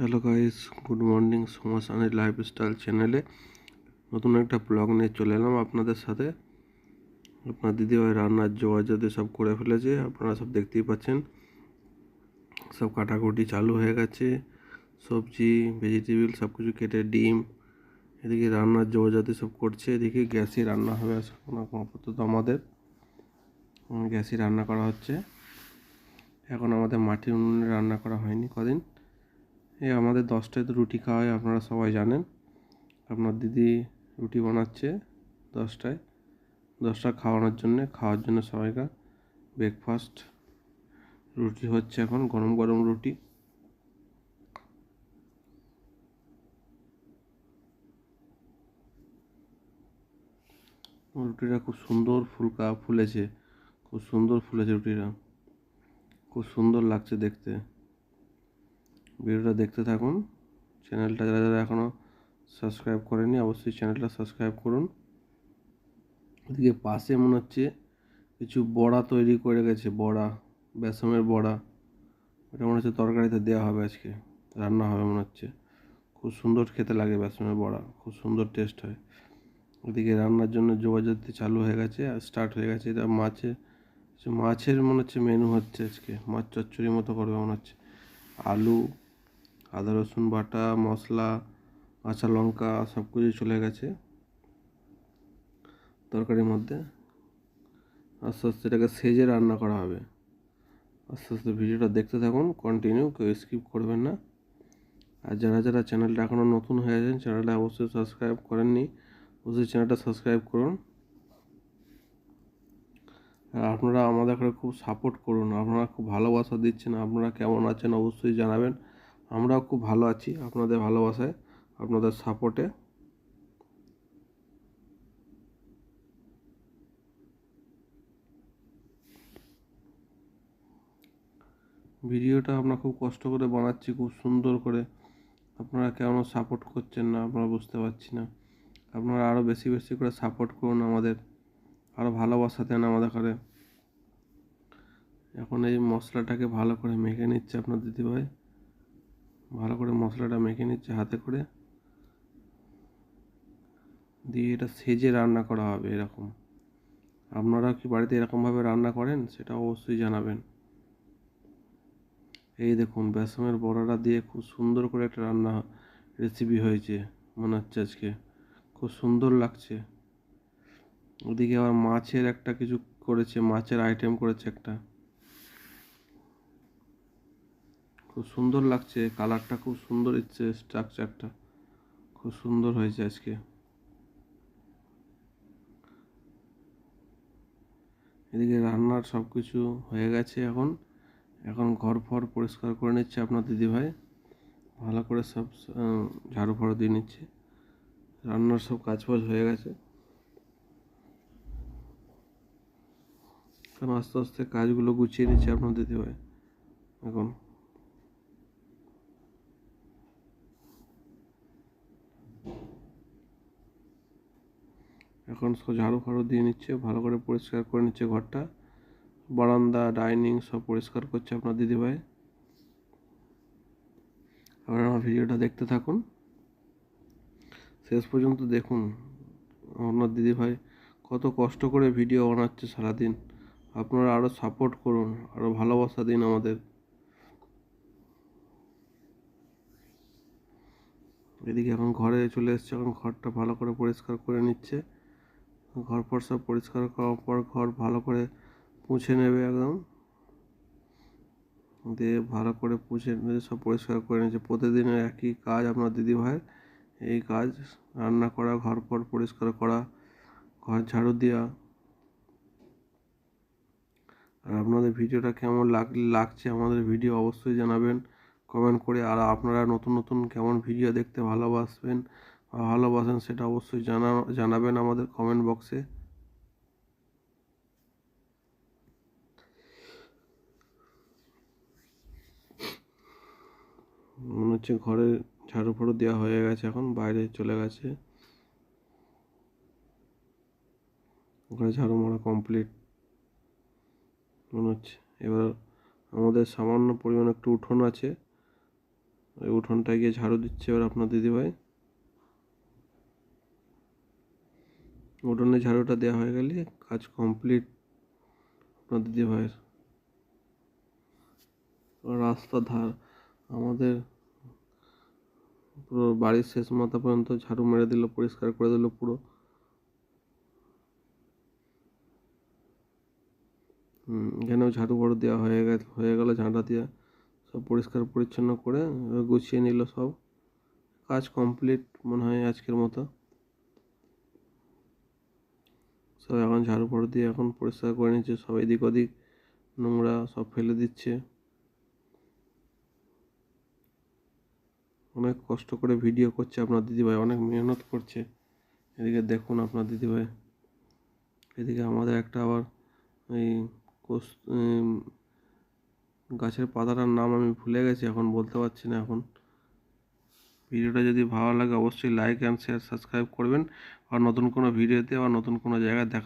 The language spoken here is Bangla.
Hello guys good morning Somasani lifestyle চ্যানেলে নতুন একটা ব্লগ নিয়ে চলে এলাম আপনাদের সাথে। আপনার দিদিভাই রান্নার যদি সব করে ফেলেছে, আপনারা সব দেখতেই পাচ্ছেন। সব কাটাকুটি চালু হয়ে গেছে। সবজি ভেজিটেবিল সব কিছু কেটে ডিম, এদিকে রান্নার জোগাড় সব করছে, এদিকে গ্যাসে রান্না হবে আপাতত আমাদের। গ্যাসে রান্না করা হচ্ছে। এখন আমাদের মাটির উনুনে রান্না করা হয়নি কদিন। এই আমাদের দশটায় তো রুটি খাওয়া হয় আপনারা সবাই জানেন। আপনার দিদি রুটি বানাচ্ছে দশটায়। দশটা খাওয়ানোর জন্যে, খাওয়ার জন্য সবাইকার ব্রেকফাস্ট রুটি হচ্ছে এখন গরম গরম রুটি। রুটিটা খুব সুন্দর ফুলকা ফুলেছে। খুব সুন্দর ফুলেছে রুটিটা। খুব সুন্দর লাগছে দেখতে। ভিডিওটা দেখতে থাকুন। চ্যানেলটা যারা যারা এখনও সাবস্ক্রাইব করেনি অবশ্যই চ্যানেলটা সাবস্ক্রাইব করুন। ওদিকে পাশে মনে হচ্ছে কিছু বড়া তৈরি করে গেছে, বড়া বেসমের বড়া। ওটা মনে হচ্ছে তরকারিতে দেওয়া হবে আজকে, রান্না হবে মনে হচ্ছে। খুব সুন্দর খেতে লাগে বেসমের বড়া, খুব সুন্দর টেস্ট হয়। ওদিকে রান্নার জন্য যোগাযোগ চালু হয়ে গেছে, আর স্টার্ট হয়ে গেছে। এটা মাছের মাছের মনে হচ্ছে মেনু হচ্ছে আজকে, মাছ চচ্চড়ির মতো করবে মনে হচ্ছে। আলু আদা, রসুন, বাটা, মশলা, কাঁচা লঙ্কা সব কিছু চলে গেছে তরকারির মধ্যে। আস্তে আস্তে এটাকে সেজে রান্না করা হবে। আস্তে আস্তে ভিডিওটা দেখতে থাকুন কন্টিনিউ কেউ স্কিপ করবেন না। আর যারা যারা চ্যানেলটা এখনও নতুন হয়ে আছেন চ্যানেলটা অবশ্যই সাবস্ক্রাইব করেননি, অবশ্যই চ্যানেলটা সাবস্ক্রাইব করুন। আর আপনারা আমাদেরকে খুব সাপোর্ট করুন, আপনারা খুব ভালোবাসা দিচ্ছেন, আপনারা কেমন আছেন অবশ্যই জানাবেন। আমরাও খুব ভালো আছি আপনাদের ভালোবাসায়, আপনাদের সাপোর্টে ভিডিওটা আমরা খুব কষ্ট করে বানাচ্ছি, খুব সুন্দর করে। আপনারা কেমন সাপোর্ট করছেন না, আমরা বুঝতে পারছি না। আপনারা আরও বেশি বেশি করে সাপোর্ট করুন আমাদের আরও ভালোবাসা দেন আমাদের করে এখন এই মশলাটাকে ভালো করে মেখে নিচ্ছে আপনার দিদিভাই। ভালো করে মশলাটা মেখে নিচ্ছে হাতে করে। দিয়ে এটা সেজে রান্না করা হবে এরকম। আপনারা কি বাড়িতে এরকমভাবে রান্না করেন? সেটা অবশ্যই জানাবেন। এই দেখুন বেসমের বড়াটা দিয়ে খুব সুন্দর করে একটা রান্না রেসিপি হয়েছে মনে হচ্ছে আজকে। খুব সুন্দর লাগছে। ওদিকে আবার মাছের একটা কিছু করেছে, মাছের আইটেম করেছে একটা। খুব সুন্দর লাগছে, কালারটা খুব সুন্দর ইচ্ছে স্ট্রাকচারটা খুব সুন্দর হয়েছে আজকে। এদিকে রান্নার সব কিছু হয়ে গেছে এখন। এখন ঘর ফর পরিষ্কার করে নিচ্ছে আপনার দিদিভাই। ভালো করে সব ঝাড়ু ফাড়ু দিয়ে নিচ্ছে। রান্নার সব কাজ ফাজ হয়ে গেছে। এখন আস্তে আস্তে কাজগুলো গুছিয়ে নিচ্ছে আপনার দিদিভাই। এখন এখন ঝাড়ু ফাড়ু দিয়ে নিচ্ছে, ভালো করে পরিষ্কার করে নিচ্ছে ঘরটা। বারান্দা, ডাইনিং সব পরিষ্কার করছে আপনার দিদিভাই। আপনারা আমার ভিডিওটা দেখতে থাকুন। শেষ পর্যন্ত দেখুন, আপনার দিদিভাই কত কষ্ট করে ভিডিও বানাচ্ছে সারাদিন। আপনারা আরও সাপোর্ট করুন আরও ভালোবাসা দিন আমাদের। এদিকে এখন ঘরে চলে এসছে, এখন ঘরটা ভালো করে পরিষ্কার করে নিচ্ছে। ঘর পর সব পরিষ্কার করার পর ঘর ভালো করে পুছে নেবে একদম। দিয়ে ভালো করে পুছে নিয়ে সব পরিষ্কার করে নিচ্ছে। প্রতিদিনের একই কাজ আপনার দিদি ভাইয়ের এই কাজ রান্না করা, ঘর পর পরিষ্কার করা, ঘর ঝাড়ু দেওয়া আর আপনাদের ভিডিওটা কেমন লাগ, লাগছে আমাদের ভিডিও অবশ্যই জানাবেন। কমেন্ট করে আর আপনারা নতুন নতুন কেমন ভিডিও দেখতে ভালোবাসবেন ভালোবাসেন সেটা অবশ্যই জানা, জানাবেন আমাদের কমেন্ট বক্সে মনে হচ্ছে ঘরে ঝাড়ু ফাড়ু দেওয়া হয়ে গেছে এখন, বাইরে চলে গেছে। ঘরে ঝাড়ু মারা কমপ্লিট মনে হচ্ছে এবার আমাদের সামান্য পরিমাণ একটু উঠোন আছে। ওই উঠোনটায় গিয়ে ঝাড়ু দিচ্ছে এবার আপনার দিদিভাই। উঠোনে ঝাড়ুটা দেওয়া হয়ে গেলে কাজ কমপ্লিট আপনার দিদিভাইয়ের। রাস্তা ধার আমাদের পুরো বাড়ির শেষ মাথা পর্যন্ত ঝাড়ু মেরে দিল পরিষ্কার করে দিল পুরো। হুম, এখানেও ঝাড়ু বড় দেওয়া হয়ে গেছে হয়ে গেল ঝাঁটা দিয়ে। সব পরিষ্কার পরিচ্ছন্ন করে গুছিয়ে নিল সব। কাজ কমপ্লিট মনে হয় আজকের মতো। সব এখন ঝাড়ু ফাড়ু দিয়ে এখন পরিষ্কার করে নিচ্ছে, সব এদিক ওদিক নোংরা সব ফেলে দিচ্ছে। অনেক কষ্ট করে ভিডিও করছে আপনার দিদিভাই, অনেক মেহনত করছে। এদিকে দেখুন আপনার দিদিভাই। এদিকে আমাদের একটা আবার এই গাছের পাতাটার নাম আমি ভুলে গেছি, এখন বলতে পারছি না এখন। ভিডিওটা যদি ভালো লাগে, অবশ্যই লাইক অ্যান্ড শেয়ার সাবস্ক্রাইব করবেন। আর নতুন কোনো ভিডিওতে আবার নতুন কোনো জায়গায় দেখা